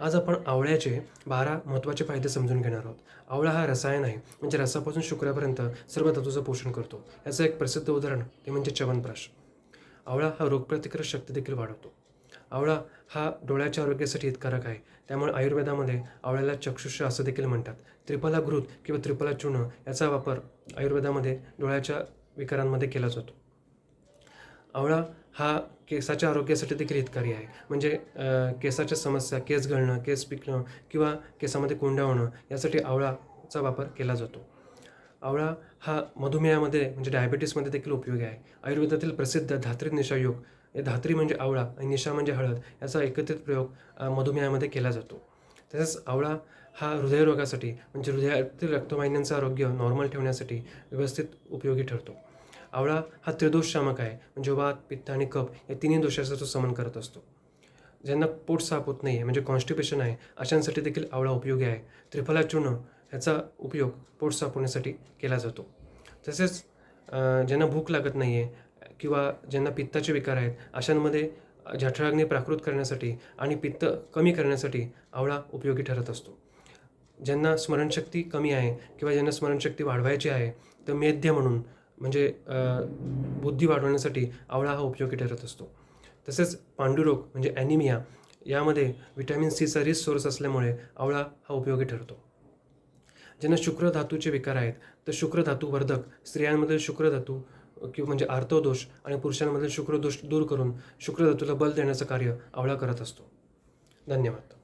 आज आपण आवळ्याचे बारा महत्त्वाचे फायदे समजून घेणार आहोत. आवळा हा रसायन आहे. म्हणजे रसापासून शुक्रापर्यंत सर्व धातूचं पोषण करतो. याचं एक प्रसिद्ध उदाहरण ते म्हणजे च्यवनप्राश. आवळा हा रोगप्रतिकारक शक्ती देखील वाढवतो. आवळा हा डोळ्याच्या आरोग्यासाठी हितकारक आहे. त्यामुळे आयुर्वेदामध्ये आवळ्याला चक्षुष असं देखील म्हणतात. त्रिपला घृत किंवा त्रिपला चूर्ण याचा वापर आयुर्वेदामध्ये डोळ्याच्या विकारांमध्ये केला जातो. आवळा हा केसाच्या आरोग्यासाठी देखील हितकारी आहे. म्हणजे केसाच्या समस्या केस गळणं केस पिकणं किंवा केसामध्ये कोंड्या होणं यासाठी आवळाचा वापर केला जातो. आवळा हा मधुमेहामध्ये म्हणजे डायबिटीसमध्ये देखील उपयोगी आहे. आयुर्वेदातील प्रसिद्ध धात्री निशायोग हे धात्री म्हणजे आवळा आणि निशा म्हणजे हळद याचा एकत्रित प्रयोग मधुमेहामध्ये केला जातो. तसेच आवळा हा हृदयरोगासाठी म्हणजे हृदयातील रक्तवाहिन्यांचं आरोग्य नॉर्मल ठेवण्यासाठी व्यवस्थित उपयोगी ठरतो. आवळा हा त्रिदोष शामक आहे. म्हणजे वात पित्त आणि कप या तिन्ही दोषाचं तो समन करत असतो. ज्यांना पोट साफ होत नाही आहे म्हणजे कॉन्स्टिपेशन आहे अशांसाठी देखील आवळा उपयोगी आहे. त्रिफला चूर्ण ह्याचा उपयोग पोट साफ होण्यासाठी केला जातो. तसेच ज्यांना भूक लागत नाही आहे किंवा ज्यांना पित्ताचे विकार आहेत अशांमध्ये जठराग्नी प्राकृत करण्यासाठी आणि पित्त कमी करण्यासाठी आवळा उपयोगी ठरत असतो. ज्यांना स्मरणशक्ती कमी आहे किंवा ज्यांना स्मरणशक्ती वाढवायची आहे तर मेध्य म्हणून म्हणजे बुद्धी वाढवण्यासाठी आवळा हा उपयोगी ठरत असतो. तसेच पांडुरोग म्हणजे ॲनिमिया यामध्ये व्हिटॅमिन सीचा रिच सोर्स असल्यामुळे आवळा हा उपयोगी ठरतो. ज्यांना शुक्रधातूचे विकार आहेत तर शुक्रधातूवर्धक स्त्रियांमधील शुक्रधातू किंवा म्हणजे आर्तोदोष आणि पुरुषांमधील शुक्रदोष दूर करून शुक्रधातूला बल देण्याचं कार्य आवळा करत असतो. धन्यवाद.